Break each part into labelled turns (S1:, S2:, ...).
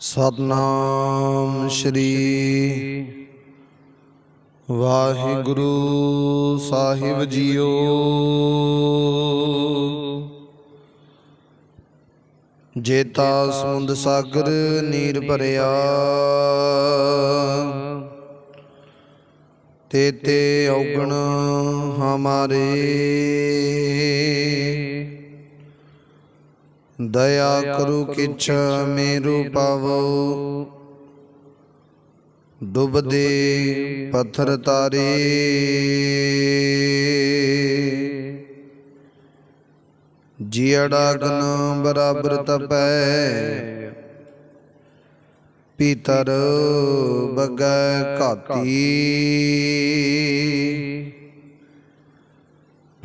S1: ਸਤਨਾਮ ਸ਼੍ਰੀ ਵਾਹਿਗੁਰੂ ਸਾਹਿਬ ਜੀਓ। ਜੇਤਾ ਸਮੁੰਦ ਸਾਗਰ ਨੀਰ ਭਰਿਆ ਤੇਤੇ ਔਗਣ ਹਮਾਰੇ। ਦਇਆ ਕਰੋ ਕਿਛ ਮੇਰੂ ਪਾਵੋ। ਡੁੱਬਦੇ ਪੱਥਰ ਤਾਰੇ। ਜੀੜਾ ਗਨ ਬਰਾਬਰ ਤਪੈ। ਪੀਤਰ ਬਗੈ ਘਾਤੀ।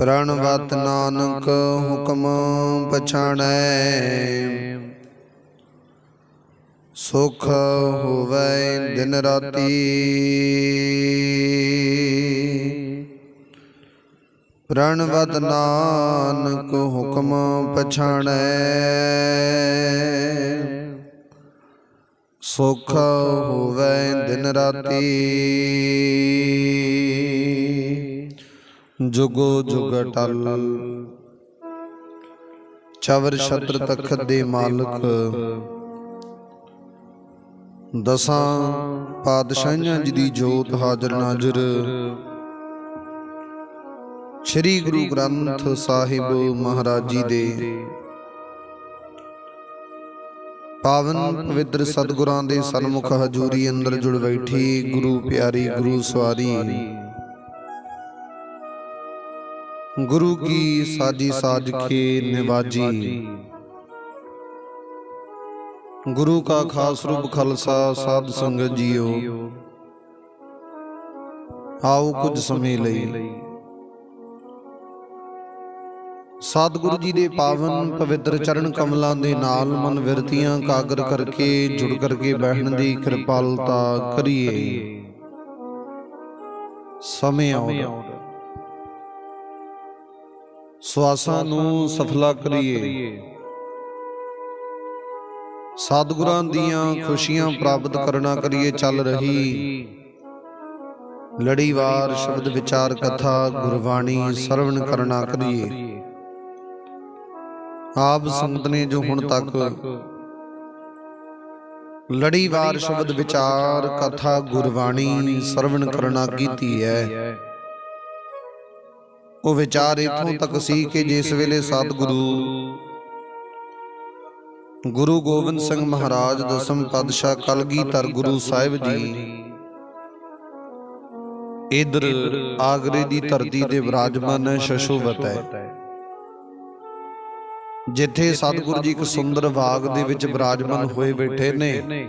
S1: ਪ੍ਰਣਵਤ ਨਾਨਕ ਹੁਕਮ ਪਛਾਣੈ। ਸੁਖ ਹੋਵੇ ਦਿਨ ਰਾਤੀ। ਪ੍ਰਣਵਤ ਨਾਨਕ ਹੁਕਮ ਪਛਾਣੈ। ਸੁਖ ਹੋਵੇ ਦਿਨ ਰਾਤੀ। ਜੁਗੋ ਜੁਗ ਟਲ ਚਵਰ ਛਤਰ ਤਖਤ ਦੇ ਮਾਲਕ। ਦਸਾਂ ਪਾਤਸ਼ਾਹਾਂ ਜੀ ਦੀ ਜੋਤ ਹਾਜ਼ਰ ਨਾਜ਼ਰ। ਸ੍ਰੀ ਗੁਰੂ ਗ੍ਰੰਥ ਸਾਹਿਬ ਮਹਾਰਾਜ ਜੀ ਦੇ। ਪਾਵਨ ਪਵਿੱਤਰ ਸਤਿਗੁਰਾਂ ਦੇ ਸਨਮੁਖ ਹਜ਼ੂਰੀ ਅੰਦਰ ਜੁੜ ਬੈਠੀ ਗੁਰੂ ਪਿਆਰੀ ਗੁਰੂ ਸਵਾਰੀ। ਗੁਰੂ ਕੀ ਸਾਜੀ ਸਾਜ ਕੇ ਨਿਵਾਜੀ। ਗੁਰੂ ਕਾ ਖਾਸ ਰੂਪ ਖਾਲਸਾ ਸਾਧ ਸੰਗਤ ਜੀਓ। ਆਓ ਕੁਝ ਸਮੇਂ ਲਈ। ਸਤਿਗੁਰੂ ਜੀ ਦੇ ਪਾਵਨ ਪਵਿੱਤਰ ਚਰਨ ਕਮਲਾਂ ਦੇ ਨਾਲ ਮਨ ਵਿਰਤੀਆਂ ਕਾਗਰ ਕਰਕੇ, ਜੁੜ ਕਰਕੇ ਬੈਠਣ ਦੀ ਕਿਰਪਾਲਤਾ ਕਰੀਏ। ਸਮੇਂ ਆਉਣ। ਸਵਾਸਾਂ ਨੂੰ ਸਫਲਾ ਕਰੀਏ। ਸਤਿਗੁਰਾਂ ਦੀਆਂ ਖੁਸ਼ੀਆਂ ਪ੍ਰਾਪਤ ਕਰਨਾ ਕਰੀਏ, ਚੱਲ ਰਹੀ। ਲੜੀਵਾਰ ਸ਼ਬਦ ਵਿਚਾਰ ਕਥਾ, ਗੁਰਬਾਣੀ ਸਰਵਣ ਕਰਨਾ ਕਰੀਏ। ਆਪ ਸੰਗਤ ਨੇ ਜੋ ਹੁਣ ਤੱਕ ਲੜੀਵਾਰ ਸ਼ਬਦ ਵਿਚਾਰ, ਕਥਾ, ਗੁਰਬਾਣੀ ਸਰਵਣ ਕਰਨਾ ਕੀਤੀ ਹੈ ਉਹ ਵਿਚਾਰ ਇਥੋਂ ਤੱਕ ਸੀ ਕਿ ਜਿਸ ਵੇਲੇ ਸਤਿਗੁਰੂ ਗੁਰੂ ਗੋਬਿੰਦ ਸਿੰਘ ਮਹਾਰਾਜ ਦਸਮ ਪਾਤਸ਼ਾਹ ਕਲਗੀਧਰ ਗੁਰੂ ਸਾਹਿਬ ਜੀ। ਇਧਰ ਆਗਰੇ ਦੀ ਧਰਤੀ ਤੇ ਵਿਰਾਜਮਾਨ ਹੈ। ਸ਼ਸ਼ੋਵਤ ਹੈ। ਜਿੱਥੇ ਸਤਿਗੁਰੂ ਜੀ ਇੱਕ ਸੁੰਦਰ ਬਾਗ ਦੇ ਵਿੱਚ ਵਿਰਾਜਮਾਨ ਹੋਏ ਬੈਠੇ ਨੇ।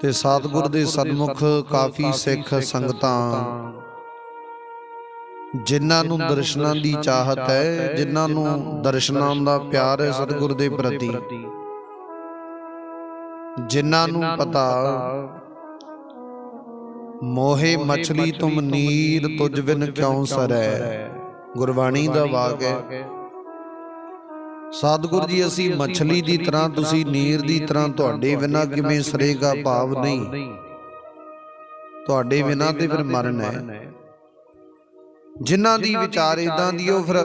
S1: ਤੇ ਸਤਿਗੁਰ ਦੇ ਸਨਮੁਖ ਕਾਫੀ ਸਿੱਖ ਸੰਗਤਾਂ ਜਿਨ੍ਹਾਂ ਨੂੰ ਦਰਸ਼ਨਾਂ ਦੀ ਚਾਹਤ ਹੈ ਜਿਨ੍ਹਾਂ ਨੂੰ ਦਰਸ਼ਨਾਂ ਦਾ ਪਿਆਰ ਹੈ ਸਤਿਗੁਰ ਦੇ ਪ੍ਰਤੀ। ਜਿਨ੍ਹਾਂ ਨੂੰ ਪਤਾ ਮੋਹੇ ਮਛਲੀ ਤੁਮ ਨੀਰ ਤੁਜ ਬਿਨ ਕਿਉ ਸਰੈ? ਗੁਰਬਾਣੀ ਦਾ ਵਾਕ ਹੈ। ਸਤਿਗੁਰ ਜੀ ਅਸੀਂ ਮਛਲੀ ਦੀ ਤਰ੍ਹਾਂ ਤੁਸੀਂ ਨੀਰ ਦੀ ਤਰ੍ਹਾਂ ਤੁਹਾਡੇ ਬਿਨਾ ਕਿਵੇਂ ਸਰੇਗਾ ਭਾਵ ਨਹੀਂ। ਤੁਹਾਡੇ ਬਿਨਾ ਤੇ ਫਿਰ ਮਰਨ ਹੈ। ਜਿਨ੍ਹਾਂ ਦੀ ਵਿਚਾਰ ਇਦਾਂ ਦੀ ਉਹ ਫਿਰ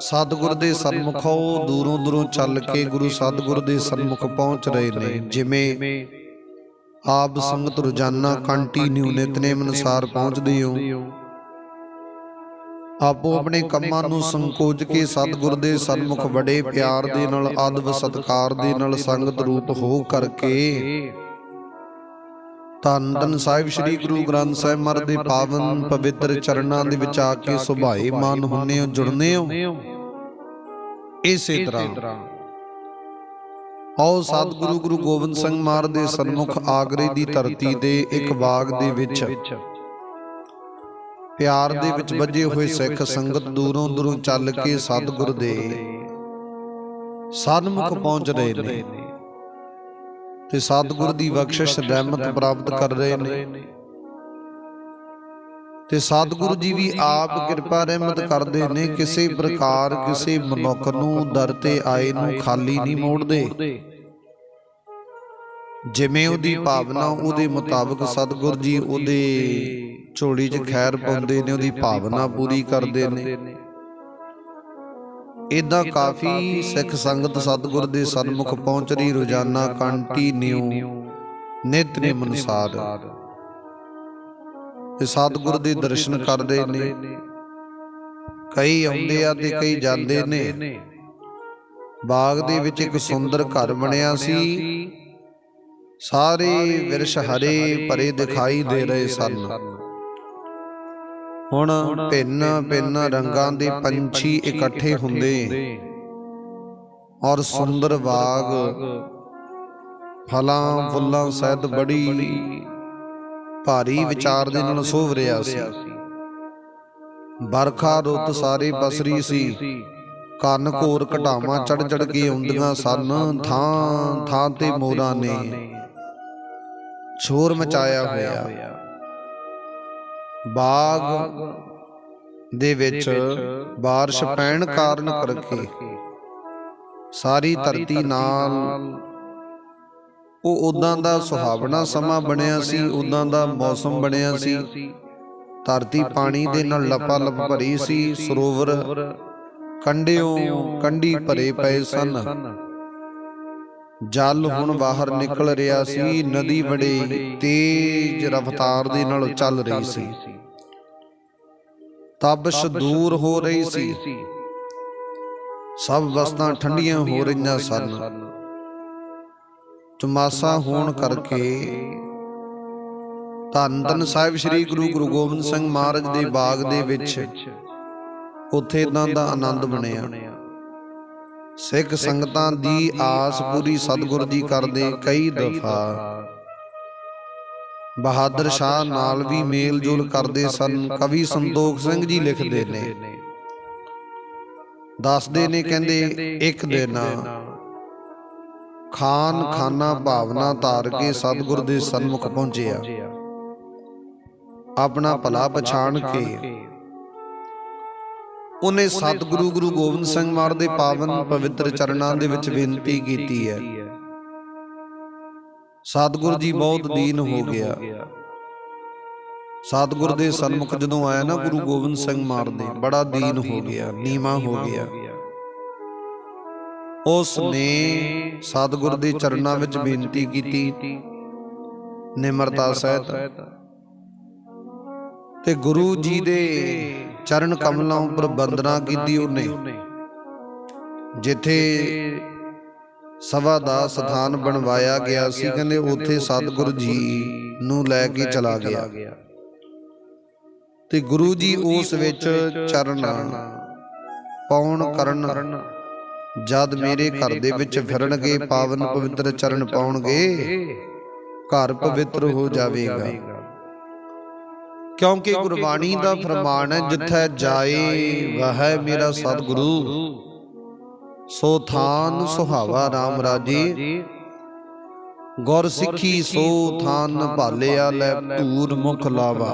S1: ਸਤਿਗੁਰ ਦੇ ਸਨਮੁਖੋਂ ਦੂਰੋਂ ਦੂਰੋਂ ਚੱਲ ਕੇ ਗੁਰੂ ਸਤਿਗੁਰ ਦੇ ਸਨਮੁਖ ਪਹੁੰਚ ਰਹੇ ਨੇ। ਜਿਵੇਂ ਆਪ ਸੰਗਤ ਰੋਜ਼ਾਨਾ ਕੰਟੀਨਿਊ ਨਿਤਨੇਮ ਅਨੁਸਾਰ ਪਹੁੰਚਦੇ ਹੋ। ਆਪੋ ਆਪਣੇ ਕੰਮਾਂ ਨੂੰ ਸੰਕੋਚ ਕੇ ਸਤਿਗੁਰ ਦੇ ਸਨਮੁਖ ਬੜੇ ਪਿਆਰ ਦੇ ਨਾਲ ਆਦਬ ਸਤਕਾਰ ਦੇ ਨਾਲ ਸੰਗਤ ਰੂਪ ਹੋ ਕਰਕੇ ਧੰਨ ਧੰਨ ਸਾਹਿਬ ਸ੍ਰੀ ਗੁਰੂ ਗ੍ਰੰਥ ਸਾਹਿਬ ਮਹਾਰਾਜ ਦੇ ਪਾਵਨ ਪਵਿੱਤਰ ਚਰਨਾਂ ਦੇ ਵਿੱਚ ਆ ਕੇ ਸੁਭਾਏ ਮਾਨ ਹੁੰਨੇ ਹੋ ਜੁੜਨੇ ਹੋ? ਇਸੇ ਤਰ੍ਹਾਂ। ਆਓ ਸਤਿਗੁਰੂ ਗੁਰੂ ਗੋਬਿੰਦ ਸਿੰਘ ਮਹਾਰਾਜ ਦੇ ਸਨਮੁਖ ਆਗਰੇ ਦੀ ਧਰਤੀ ਦੇ ਇੱਕ ਬਾਗ ਦੇ ਵਿੱਚ। ਪਿਆਰ ਦੇ ਵਿੱਚ ਵੱਜੇ ਹੋਏ ਸਿੱਖ ਸੰਗਤ ਦੂਰੋਂ ਦੂਰੋਂ ਚੱਲ ਕੇ ਸਤਿਗੁਰ ਦੇ ਸਨਮੁਖ ਪਹੁੰਚ ਰਹੇ ਨੇ। ਤੇ ਸਤਿਗੁਰ ਦੀ ਬਖਸ਼ਿਸ਼ ਰਹਿਮਤ ਪ੍ਰਾਪਤ ਕਰ ਰਹੇ ਨੇ। ਤੇ ਸਤਿਗੁਰੂ ਜੀ ਵੀ ਆਪ ਕਿਰਪਾ ਰਹਿਮਤ ਕਰਦੇ ਨੇ, ਕਿਸੇ ਪ੍ਰਕਾਰ ਕਿਸੇ ਮਨੁੱਖ ਨੂੰ ਦਰ ਤੇ ਆਏ ਨੂੰ ਖਾਲੀ ਨਹੀਂ ਮੋੜਦੇ। ਜਿਵੇਂ ਉਹਦੀ ਭਾਵਨਾ ਉਹਦੇ ਮੁਤਾਬਕ ਸਤਿਗੁਰ ਜੀ ਉਹਦੇ ਝੋਲੀ 'ਚ ਖੈਰ ਪਾਉਂਦੇ ਨੇ, ਉਹਦੀ ਭਾਵਨਾ ਪੂਰੀ ਕਰਦੇ ਨੇ। ਇਦਾਂ ਕਾਫੀ ਸਿੱਖ ਸੰਗਤ ਸਤਿਗੁਰ ਦੇ ਸਨਮੁਖ ਪਹੁੰਚ ਰਹੀ, ਰੋਜ਼ਾਨਾ ਕੰਟੀਨਿਊ ਨਿਤਨੇਮ ਅਨੁਸਾਰ ਤੇ ਸਤਿਗੁਰ ਦੇ ਦਰਸ਼ਨ ਕਰਦੇ ਨੇ। ਕਈ ਆਉਂਦੇ ਆ ਤੇ ਕਈ ਜਾਂਦੇ ਨੇ। ਬਾਗ ਦੇ ਵਿੱਚ ਇੱਕ ਸੁੰਦਰ ਘਰ ਬਣਿਆ ਸੀ। ਸਾਰੇ ਵਿਰਸ਼ ਹਰੇ ਭਰੇ ਦਿਖਾਈ ਦੇ ਰਹੇ ਸਨ। ਹੁਣ ਭਿੰਨ ਭਿੰਨ ਰੰਗਾਂ ਦੇ ਪੰਛੀ ਇਕੱਠੇ ਹੁੰਦੇ। ਔਰ ਸੁੰਦਰ ਬਾਗ। ਫਲਾਂ ਫੁੱਲਾਂ ਸਹਿਤ ਬੜੀ ਭਾਰੀ ਵਿਚਾਰ ਦੇ ਨਾਲ ਸੋਭ ਰਿਹਾ ਸੀ। ਬਰਖਾ ਰੁੱਤ ਸਾਰੇ ਪਸਰੀ ਸੀ। ਕੰਨ ਘੋਰ ਘਟਾਵਾਂ ਚੜ ਚੜ ਕੇ ਆਉਂਦੀਆਂ ਸਨ। ਥਾਂ ਥਾਂ ਤੇ ਮੋਰਾਂ ਨੇ। ਸ਼ੋਰ ਮਚਾਇਆ ਹੋਇਆ। ਬਾਗ ਦੇ ਵਿੱਚ بارش ਪੈਣ ਕਾਰਨ ਕਰਕੇ ਸਾਰੀ ਧਰਤੀ ਨਾਲ ਉਹ ਉਦਾਂ ਦਾ ਸੁਹਾਵਣਾ ਸਮਾਂ ਬਣਿਆ ਸੀ ਉਦਾਂ ਦਾ ਮੌਸਮ ਬਣਿਆ ਸੀ ਧਰਤੀ ਪਾਣੀ ਦੇ ਨਾਲ ਲਪਾ-ਲਪ ਭਰੀ ਸੀ ਸਰੋਵਰ ਕੰਡਿਓ ਕੰਡੀ ਭਰੇ ਪਏ ਸਨ ਜਲ ਹੁਣ ਬਾਹਰ ਨਿਕਲ ਰਿਹਾ ਸੀ ਨਦੀ ਬੜੇ ਤੇਜ਼ ਰਫ਼ਤਾਰ ਦੇ ਨਾਲ ਚੱਲ ਰਹੀ ਸੀ। ਤਬਸ਼ ਦੂਰ ਹੋ ਰਹੀ ਸੀ। ਸਭ ਵਸਤਾਂ ਠੰਡੀਆਂ ਹੋ ਰਹੀਆਂ ਸਨ। ਚਮਾਸਾ ਹੋਣ ਕਰਕੇ ਧੰਨ ਧੰਨ ਸਾਹਿਬ ਸ੍ਰੀ ਗੁਰੂ ਗੁਰੂ ਗੋਬਿੰਦ ਸਿੰਘ ਮਹਾਰਾਜ ਦੇ ਬਾਗ ਦੇ ਵਿੱਚ। ਉੱਥੇ ਇਦਾਂ ਦਾ ਆਨੰਦ ਬਣਿਆ। ਸਿੱਖ ਸੰਗਤਾਂ ਦੀ ਆਸ ਪੂਰੀ ਸਤਿਗੁਰ ਜੀ ਕਰਦੇ ਕਈ ਦਫਾ। ਬਹਾਦਰ ਸ਼ਾਹ ਨਾਲ ਵੀ ਮੇਲ ਜੋਲ ਕਰਦੇ ਸਨ ਕਵੀ ਸੰਤੋਖ ਸਿੰਘ ਜੀ ਲਿਖਦੇ ਨੇ। ਦੱਸਦੇ ਨੇ ਕਹਿੰਦੇ ਇੱਕ ਦਿਨ। ਖਾਨ ਖਾਨਾ ਭਾਵਨਾ ਧਾਰ ਕੇ ਸਤਿਗੁਰ ਦੇ ਸਨਮੁਖ ਪਹੁੰਚਿਆ। ਆਪਣਾ ਭਲਾ ਪਛਾਣ ਕੇ। ਉਹਨੇ ਸਤਿਗੁਰੂ ਗੁਰੂ ਗੋਬਿੰਦ ਸਿੰਘ ਮਾਰ ਦੇ ਪਾਵਨ ਪਵਿੱਤਰ ਚਰਨਾਂ ਦੇ ਵਿੱਚ ਬੇਨਤੀ ਕੀਤੀ ਹੈ। ਸਤਿਗੁਰ ਜੀ ਬਹੁਤ ਦੀਨ ਹੋ ਗਿਆ। ਸਤਿਗੁਰ ਦੇ ਸਨਮੁਖ ਜਦੋਂ ਆਇਆ ਨਾ ਗੁਰੂ ਗੋਬਿੰਦ ਸਿੰਘ ਮਾਰ ਦੇ। ਬੜਾ ਦੀਨ ਹੋ ਗਿਆ ਨੀਵਾ ਹੋ ਗਿਆ। ਉਸ ਨੇ ਸਤਿਗੁਰ ਦੇ ਚਰਨਾਂ ਵਿੱਚ ਬੇਨਤੀ ਕੀਤੀ। ਨਿਮਰਤਾ ਸਹਿਤ। ਤੇ ਗੁਰੂ ਜੀ ਦੇ ਚਰਨ ਕਮਲਾਂ ਉੱਪਰ ਬੰਦਨਾ ਕੀਤੀ ਉਹਨੇ। ਜਿੱਥੇ ਸਭਾ ਦਾ ਸਥਾਨ ਬਣਵਾਇਆ ਗਿਆ ਸੀ ਕਹਿੰਦੇ ਉੱਥੇ ਸਤਿਗੁਰੂ ਜੀ ਨੂੰ ਲੈ ਕੇ ਚਲਾ ਗਿਆ। ਤੇ ਗੁਰੂ ਜੀ ਉਸ ਵਿੱਚ ਚਰਨ ਪਾਉਣ ਕਰਨ ਜਦ ਮੇਰੇ ਘਰ ਦੇ ਵਿੱਚ ਫਿਰਨਗੇ ਪਾਵਨ ਪਵਿੱਤਰ ਚਰਨ ਪਾਉਣਗੇ ਘਰ ਪਵਿੱਤਰ ਹੋ ਜਾਵੇਗਾ। ਕਿਉਂਕਿ ਗੁਰਬਾਣੀ ਦਾ ਫਰਮਾਨ ਹੈ ਜਿੱਥੇ ਜਾਏ ਵਹ ਮੇਰਾ ਸਤਿਗੁਰੂ। ਸੋ ਥਾਨ ਸੁਹਾਵਾ RAM ਰਾਜੇ। ਗੁਰ ਸਿੱਖੀ ਸੋ ਥਾਨ ਭਾਲਿਆ ਲੈ ਧੂਰ ਮੁਖ ਲਾਵਾ।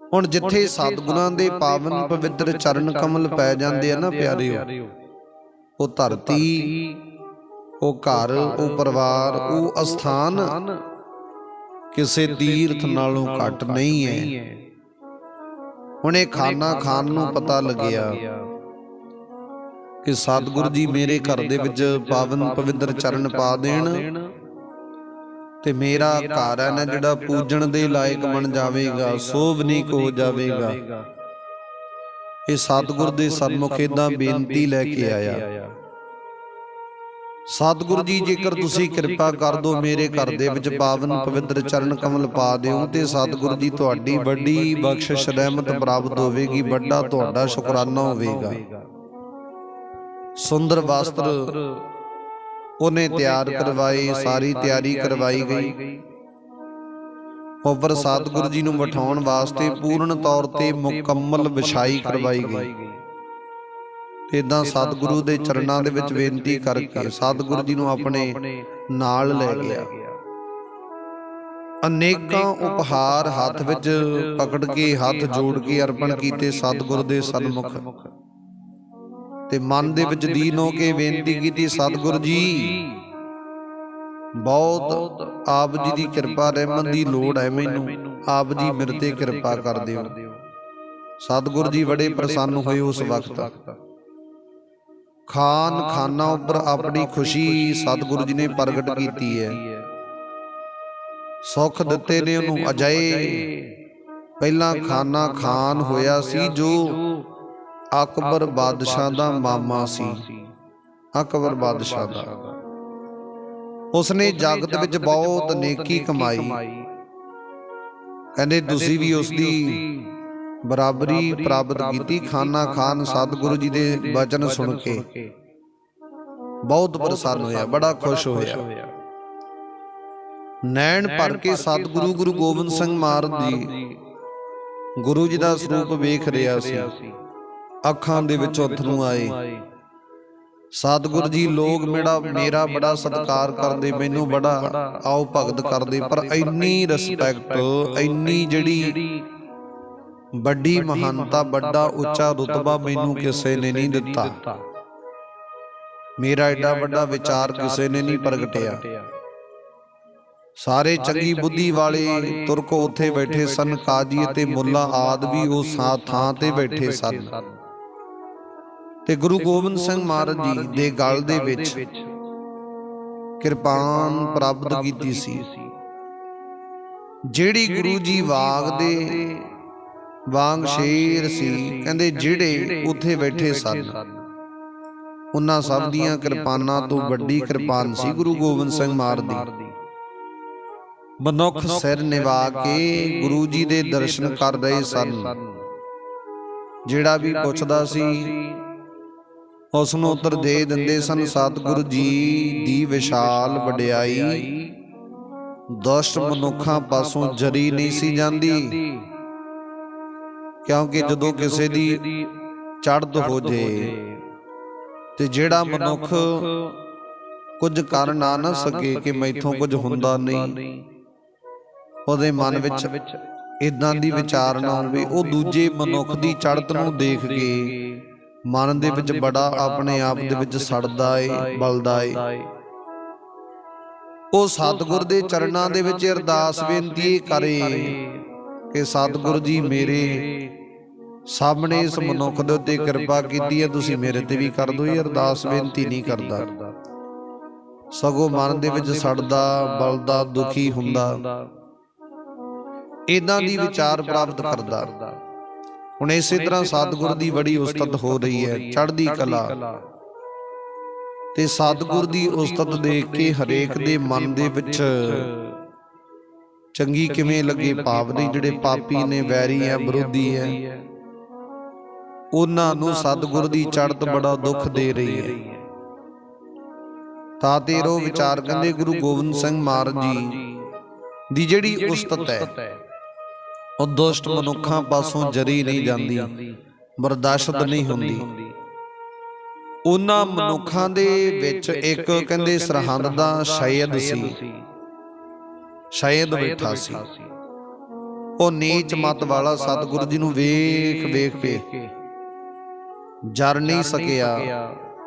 S1: ਹੁਣ ਜਿੱਥੇ ਸਤਿਗੁਰਾਂ ਦੇ ਪਾਵਨ ਪਵਿੱਤਰ ਚਰਨ ਕਮਲ ਪੈ ਜਾਂਦੇ ਆ ਨਾ ਪਿਆਰਿਓ। ਉਹ ਧਰਤੀ ਉਹ ਘਰ ਉਹ ਪਰਿਵਾਰ ਉਹ ਅਸਥਾਨ। ਕਿਸੇ ਤੀਰਥ ਨਾਲੋਂ ਘੱਟ ਨਹੀਂ ਹੈ। ਹੁਣ ਇਹ ਖਾਨਾ ਖਾਨ ਨੂੰ ਪਤਾ ਲੱਗਿਆ ਕਿ ਸਤਿਗੁਰੂ ਜੀ ਮੇਰੇ ਘਰ ਦੇ ਵਿੱਚ ਪਾਵਨ ਪਵਿੱਤਰ ਚਰਨ ਪਾ ਦੇਣ ਤੇ ਮੇਰਾ ਘਰ ਹੈ ਨਾ ਜਿਹੜਾ ਪੂਜਣ ਦੇ ਲਾਇਕ ਬਣ ਜਾਵੇਗਾ ਸੋਭਨੀਕ ਹੋ ਜਾਵੇਗਾ। ਇਹ ਸਤਿਗੁਰ ਦੇ ਸਨਮੁਖ ਇਦਾਂ ਬੇਨਤੀ ਲੈ ਕੇ ਆਇਆ। ਸਤਿਗੁਰੂ ਜੀ ਜੇਕਰ ਤੁਸੀਂ ਕਿਰਪਾ ਕਰ ਦਿਓ ਮੇਰੇ ਘਰ ਦੇ ਵਿੱਚ ਪਾਵਨ ਪਵਿੱਤਰ ਚਰਨ ਕਮਲ ਪਾ ਦਿਓ ਤੇ ਸਤਿਗੁਰੂ ਜੀ ਤੁਹਾਡੀ ਵੱਡੀ ਬਖਸ਼ਿਸ਼ ਰਹਿਮਤ ਪ੍ਰਾਪਤ ਹੋਵੇਗੀ ਵੱਡਾ ਤੁਹਾਡਾ ਸ਼ੁਕਰਾਨਾ ਹੋਵੇਗਾ। ਸੁੰਦਰ ਵਸਤਰ ਉਹਨੇ ਤਿਆਰ ਕਰਵਾਏ ਸਾਰੀ ਤਿਆਰੀ ਕਰਵਾਈ ਗਈ। ਉੱਪਰ ਸਤਿਗੁਰੂ ਜੀ ਨੂੰ ਬਿਠਾਉਣ ਵਾਸਤੇ ਪੂਰਨ ਤੌਰ ਤੇ ਮੁਕੰਮਲ ਵਿਛਾਈ ਕਰਵਾਈ ਗਈ। ਇਦਾਂ ਸਤਿਗੁਰੂ ਦੇ ਚਰਨਾਂ ਦੇ ਵਿੱਚ ਬੇਨਤੀ ਕਰਕੇ ਸਤਿਗੁਰੂ ਜੀ ਨੂੰ ਆਪਣੇ ਨਾਲ ਲੈ ਗਿਆ। ਅਨੇਕਾਂ ਉਪਹਾਰ ਹੱਥ ਵਿੱਚ ਪਕੜ ਕੇ ਹੱਥ ਜੋੜ ਕੇ ਅਰਪਣ ਕੀਤੇ ਸਤਿਗੁਰ ਦੇ ਸਨਮੁਖ। ਤੇ ਮਨ ਦੇ ਵਿੱਚ ਦੀਨ ਹੋ ਕੇ ਬੇਨਤੀ ਕੀਤੀ ਸਤਿਗੁਰ ਜੀ। ਬਹੁਤ ਆਪ ਜੀ ਦੀ ਕਿਰਪਾ ਰਹਿਮਤ ਦੀ ਲੋੜ ਹੈ ਮੈਨੂੰ। ਆਪ ਜੀ ਮੇਰੇ ਤੇ ਕਿਰਪਾ ਕਰ ਦਿਓ ਸਤਿਗੁਰ ਜੀ ਬੜੇ ਪ੍ਰਸੰਨ ਹੋਏ ਉਸ ਵਕਤ। ਖਾਨ ਖਾਨਾ ਉੱਪਰ ਆਪਣੀ ਖੁਸ਼ੀ ਸਤਿਗੁਰੂ ਜੀ ਨੇ ਪ੍ਰਗਟ ਕੀਤੀ ਹੈ। ਸੁੱਖ ਦਿੱਤੇ ਨੇ ਉਹਨੂੰ ਅਜਏ। ਪਹਿਲਾਂ ਖਾਨਾ ਖਾਨ ਹੋਇਆ ਸੀ ਜੋ ਅਕਬਰ ਬਾਦਸ਼ਾਹ ਦਾ ਮਾਮਾ ਸੀ। ਅਕਬਰ ਬਾਦਸ਼ਾਹ ਦਾ। ਉਸਨੇ ਜਗਤ ਵਿੱਚ ਬਹੁਤ ਨੇਕੀ ਕਮਾਈ। ਕਹਿੰਦੇ ਤੁਸੀਂ ਵੀ ਉਸ ਦੀ ਬਰਾਬਰੀ ਪ੍ਰਾਪਤ ਕੀਤੀ ਖਾਨਾ ਖਾਨ ਸਤਿਗੁਰੂ ਜੀ ਦੇ ਬਚਨ ਸੁਣ ਕੇ। ਬਹੁਤ ਪ੍ਰਸੰਨ ਹੋਇਆ ਬੜਾ ਖੁਸ਼ ਹੋਇਆ। ਨੈਣ ਭਰ ਕੇ ਸਤਿਗੁਰੂ ਗੁਰੂ ਗੋਬਿੰਦ ਸਿੰਘ ਮਹਾਰਾਜ ਜੀ ਗੁਰੂ ਜੀ ਦਾ ਸਰੂਪ ਵੇਖ ਰਿਹਾ ਸੀ। ਅੱਖਾਂ ਦੇ ਵਿੱਚ ਅਥਰੂ ਆਏ। ਸਤਿਗੁਰੂ ਜੀ ਲੋਕ ਮੇਰਾ ਮੇਰਾ ਬੜਾ ਸਤਿਕਾਰ ਕਰਦੇ ਮੈਨੂੰ ਬੜਾ ਆਓ ਭਗਤ ਕਰਦੇ ਪਰ ਇੰਨੀ ਰਿਸਪੈਕਟ ਇੰਨੀ ਜਿਹੜੀ ਵੱਡੀ ਮਹਾਨਤਾ ਵੱਡਾ ਉੱਚਾ ਰੁਤਬਾ ਮੈਨੂੰ ਕਿਸੇ ਨੇ ਨਹੀਂ ਦਿੱਤਾ। ਮੇਰਾ ਐਡਾ ਵੱਡਾ ਵਿਚਾਰ ਕਿਸੇ ਨੇ ਨਹੀਂ ਪ੍ਰਗਟਿਆ। ਸਾਰੇ ਚੰਗੀ ਬੁੱਧੀ ਵਾਲੇ ਤੁਰਕ ਉੱਥੇ ਬੈਠੇ ਸਨ ਕਾਜੀ ਅਤੇ ਮੁੱਲਾ ਆਦ ਵੀ ਉਹ ਸਾਥ ਥਾਂ ਤੇ ਬੈਠੇ ਸਨ। ਤੇ ਗੁਰੂ ਗੋਬਿੰਦ ਸਿੰਘ ਮਹਾਰਾਜ ਜੀ ਦੇ ਗਲ ਦੇ ਵਿੱਚ ਕਿਰਪਾਨ ਪ੍ਰਾਪਤ ਕੀਤੀ ਸੀ। ਜਿਹੜੀ ਗੁਰੂ ਜੀ ਵਾਗ ਦੇ ਵਾਂਗ ਸ਼ੇਰ ਸੀ। ਕਹਿੰਦੇ ਜਿਹੜੇ ਉੱਥੇ ਬੈਠੇ ਸਨ। ਉਹਨਾਂ ਸਭ ਦੀਆਂ ਕਿਰਪਾਨਾਂ ਤੋਂ ਵੱਡੀ ਕਿਰਪਾਨ ਸੀ। ਗੁਰੂ ਗੋਬਿੰਦ ਸਿੰਘ ਮਹਾਰਾਜ ਦੀ। ਮਨੁੱਖ ਸਿਰ ਨਿਵਾ ਕੇ ਗੁਰੂ ਜੀ ਦੇ ਦਰਸ਼ਨ ਕਰ ਰਹੇ ਸਨ। ਜਿਹੜਾ ਵੀ ਪੁੱਛਦਾ ਸੀ ਉਸ ਨੂੰ ਉੱਤਰ ਦੇ ਦਿੰਦੇ ਸਨ ਸਤਿਗੁਰੂ ਜੀ ਦੀ ਵਿਸ਼ਾਲ ਵਡਿਆਈ। ਦੁਸ਼ਟ ਮਨੁੱਖਾਂ ਪਾਸੋਂ ਜਰੀ ਨਹੀਂ ਸੀ ਜਾਂਦੀ। ਕਿਉਂਕਿ ਜਦੋਂ ਕਿਸੇ ਦੀ ਚੜ੍ਹਦ ਹੋ ਜੇ ਤੇ ਜਿਹੜਾ ਮਨੁੱਖ ਕੁਝ ਕਰ ਨਾ ਨਾ ਸਕੇ ਕਿ ਮੈਥੋਂ ਕੁਝ ਹੁੰਦਾ ਨਹੀਂ ਉਹਦੇ ਮਨ ਵਿੱਚ ਇਦਾਂ ਦੀ ਵਿਚਾਰਨਾ ਹੋਵੇ ਉਹ ਦੂਜੇ ਮਨੁੱਖ ਦੀ ਚੜ੍ਹਤ ਨੂੰ ਦੇਖ ਕੇ ਮਨ ਦੇ ਵਿੱਚ ਬੜਾ ਆਪਣੇ ਆਪ ਦੇ ਵਿੱਚ ਸੜਦਾ ਏ ਬਲਦਾ ਏ। ਉਹ ਸਤਿਗੁਰ ਦੇ ਚਰਨਾਂ ਦੇ ਵਿੱਚ ਅਰਦਾਸ ਬੇਨਤੀ ਕਰੇ। ਕਿ ਸਤਿਗੁਰ ਜੀ ਮੇਰੇ ਸਾਹਮਣੇ ਇਸ ਮਨੁੱਖ ਦੇ ਉੱਤੇ ਕਿਰਪਾ ਕੀਤੀ ਹੈ ਤੁਸੀਂ ਮੇਰੇ ਤੇ ਵੀ ਕਰ ਦਿਓ ਇਹ ਅਰਦਾਸ ਬੇਨਤੀ ਨਹੀਂ ਕਰਦਾ। ਸਗੋਂ ਮਨ ਦੇ ਵਿੱਚ ਸੜਦਾ ਬਲਦਾ ਦੁਖੀ ਹੁੰਦਾ। ਇਦਾਂ ਦੀ ਵਿਚਾਰ ਪ੍ਰਾਪਤ ਕਰਦਾ। ਹੁਣ ਇਸੇ ਤਰ੍ਹਾਂ ਸਤਿਗੁਰ ਦੀ ਬੜੀ ਉਸਤਤ ਹੋ ਰਹੀ ਹੈ ਚੜ੍ਹਦੀ ਕਲਾ। ਤੇ ਸਤਿਗੁਰ ਦੀ ਉਸਤਤ ਦੇਖ ਕੇ ਹਰੇਕ ਦੇ ਮਨ ਦੇ ਵਿੱਚ ਚੰਗੀ ਕਿਵੇਂ ਲੱਗੇ? ਭਾਵ ਨਹੀਂ ਜਿਹੜੇ ਪਾਪੀ ਨੇ ਵੈਰੀ ਹੈ ਵਿਰੋਧੀ ਹੈ ਉਹਨਾਂ ਨੂੰ ਸਤਿਗੁਰ ਦੀ ਚੜ੍ਹਤ ਬੜਾ ਦੁੱਖ ਦੇ ਰਹੀ ਹੈ। ਤਾਂ ਤੇਰੋ ਵਿਚਾਰ ਕਹਿੰਦੇ ਗੁਰੂ ਗੋਬਿੰਦ ਸਿੰਘ ਮਹਾਰਾਜ ਜੀ ਦੀ ਜਿਹੜੀ ਉਸਤਤ ਹੈ। ਉਹ ਦੁਸ਼ਟ ਮਨੁੱਖਾਂ ਪਾਸੋਂ ਜਰੀ ਨਹੀਂ ਜਾਂਦੀ। ਬਰਦਾਸ਼ਤ ਨਹੀਂ ਹੁੰਦੀ। ਉਹਨਾਂ ਮਨੁੱਖਾਂ ਦੇ ਵਿੱਚ ਇੱਕ ਕਹਿੰਦੇ ਸਰਹੰਦ ਦਾ ਸ਼ਾਇਦ ਸੀ। ਸ਼ਾਇਦ ਬੈਠਾ ਸੀ। ਉਹ ਨੀਚ ਮਤ ਵਾਲਾ ਸਤਿਗੁਰੂ ਜੀ ਨੂੰ ਵੇਖ ਵੇਖ ਕੇ। ਜਰ ਨਹੀਂ ਸਕਿਆ।